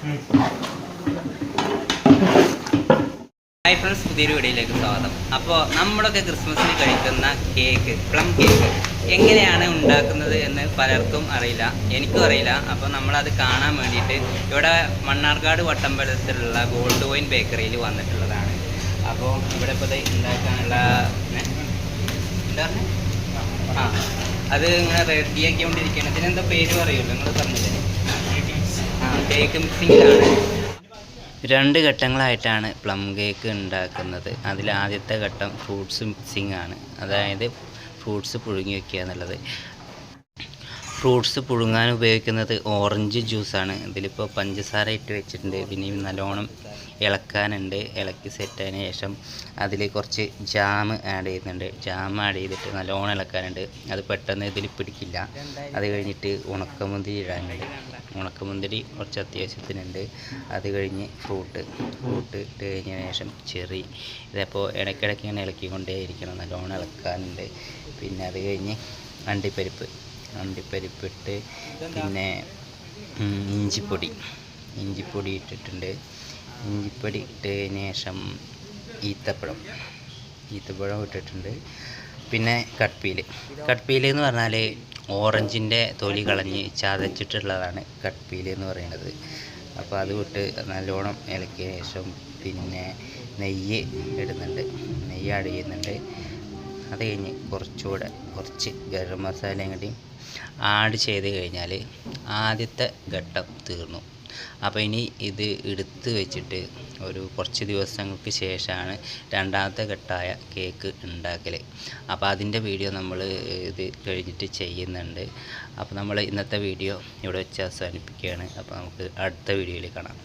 Hi friends പുതിയൊരു വീഡിയോയിലേക്ക് സ്വാഗതം. അപ്പോൾ നമ്മളൊക്കെ ക്രിസ്മസിന് കഴിക്കുന്ന കേക്ക് പ്ലം കേക്ക് എങ്ങനെയാണ് ഉണ്ടാക്കുന്നത് എന്ന് പലർക്കും അറിയില്ല എനിക്കും അറിയില്ല. അപ്പോൾ നമ്മളത് കാണാൻ വേണ്ടിയിട്ട് ഇവിടെ മണ്ണാർക്കാട് വട്ടമ്പലത്തിലുള്ള ഗോൾഡ് വൈൻ ബേക്കറിയിൽ വന്നിട്ടുള്ളതാണ്. അപ്പോൾ ഇവിടെ ഇപ്പോൾ ഉണ്ടാക്കാനുള്ള? എന്താ? ആ അത് ഇങ്ങനെ റെഡിയാക്കിക്കൊണ്ടിരിക്കുകയാണ് ഇതിനെന്താ പേര് പറയുമല്ലോ? നിങ്ങൾ പറഞ്ഞില്ലേ കേക്ക് മിക്സിങ്ങിലാണ് രണ്ട് ഘട്ടങ്ങളായിട്ടാണ് പ്ലം കേക്ക് ഉണ്ടാക്കുന്നത്. അതിൽ ആദ്യത്തെ ഘട്ടം ഫ്രൂട്ട്സ് മിക്സിംഗ് ആണ് അതായത് ഫ്രൂട്ട്സ് പുഴുങ്ങി വെക്കുക എന്നുള്ളത്. ഫ്രൂട്ട്സ് പുഴുങ്ങാൻ ഉപയോഗിക്കുന്നത് ഓറഞ്ച് ജ്യൂസാണ്. ഇതിലിപ്പോൾ പഞ്ചസാര ഇട്ട് വെച്ചിട്ടുണ്ട്. പിന്നെ നല്ലോണം ഇളക്കാനുണ്ട്. ഇളക്കി സെറ്റായതിന് ശേഷം അതിൽ കുറച്ച് ജാം ആഡ് ചെയ്യുന്നുണ്ട്. ജാം ആഡ് ചെയ്തിട്ട് നല്ലോണം ഇളക്കാനുണ്ട്. അത് പെട്ടെന്ന് ഇതിൽ പിടിക്കില്ല. അത് കഴിഞ്ഞിട്ട് ഉണക്കമുന്തിരി ഇടാനുണ്ട്. ഉണക്കമുന്തിരി കുറച്ച് അത്യാവശ്യത്തിനുണ്ട്. അത് കഴിഞ്ഞ് ഫ്രൂട്ട് ഫ്രൂട്ട് ഇട്ട് കഴിഞ്ഞതിന് ശേഷം ചെറി. ഇതപ്പോൾ ഇടയ്ക്കിടയ്ക്ക് ഇങ്ങനെ ഇളക്കിക്കൊണ്ടേയിരിക്കണം. നല്ലോണം ഇളക്കാനുണ്ട്. പിന്നെ അത് കഴിഞ്ഞ് അണ്ടിപ്പരിപ്പ്. അണ്ടിപ്പരിപ്പിട്ട് പിന്നെ ഇഞ്ചിപ്പൊടി. ഇഞ്ചിപ്പൊടി ഇട്ടിട്ടുണ്ട്. ഇഞ്ചിപ്പൊടി ഇട്ടതിന് ശേഷം ഈത്തപ്പഴം. ഈത്തപ്പഴം ഇട്ടിട്ടുണ്ട്. പിന്നെ കട്ട്പീൽ കട്ട്പീൽ എന്ന് പറഞ്ഞാൽ ഓറഞ്ചിന്റെ തൊലി കളഞ്ഞ് ചതച്ചിട്ടുള്ളതാണ് കട്ട്പീൽ എന്ന് പറയുന്നത്. അപ്പോൾ അത് വിട്ട് നല്ലോണം ഇളക്കിയ ശേഷം പിന്നെ നെയ്യ് ഇടുന്നുണ്ട്. നെയ്യ് ആഡ് ചെയ്യുന്നുണ്ട്. അത് കഴിഞ്ഞ് കുറച്ചുകൂടെ കുറച്ച് ഗരം മസാലയും കൂടി ആഡ് ചെയ്ത് കഴിഞ്ഞാൽ ആദ്യത്തെ ഘട്ടം തീർന്നു. അപ്പോൾ ഇനി ഇത് എടുത്ത് വെച്ചിട്ട് ഒരു കുറച്ച് ദിവസങ്ങൾക്ക് ശേഷമാണ് രണ്ടാമത്തെ ഘട്ടമായ കേക്ക് ഉണ്ടാക്കൽ അപ്പോൾ അതിന്റെ വീഡിയോ നമ്മൾ ഇത് കഴിഞ്ഞിട്ട് ചെയ്യുന്നുണ്ട്. അപ്പോൾ നമ്മൾ ഇന്നത്തെ വീഡിയോ ഇവിടെ വെച്ച് അവസാനിപ്പിക്കുകയാണ്. അപ്പോൾ നമുക്ക് അടുത്ത വീഡിയോയിൽ കാണാം.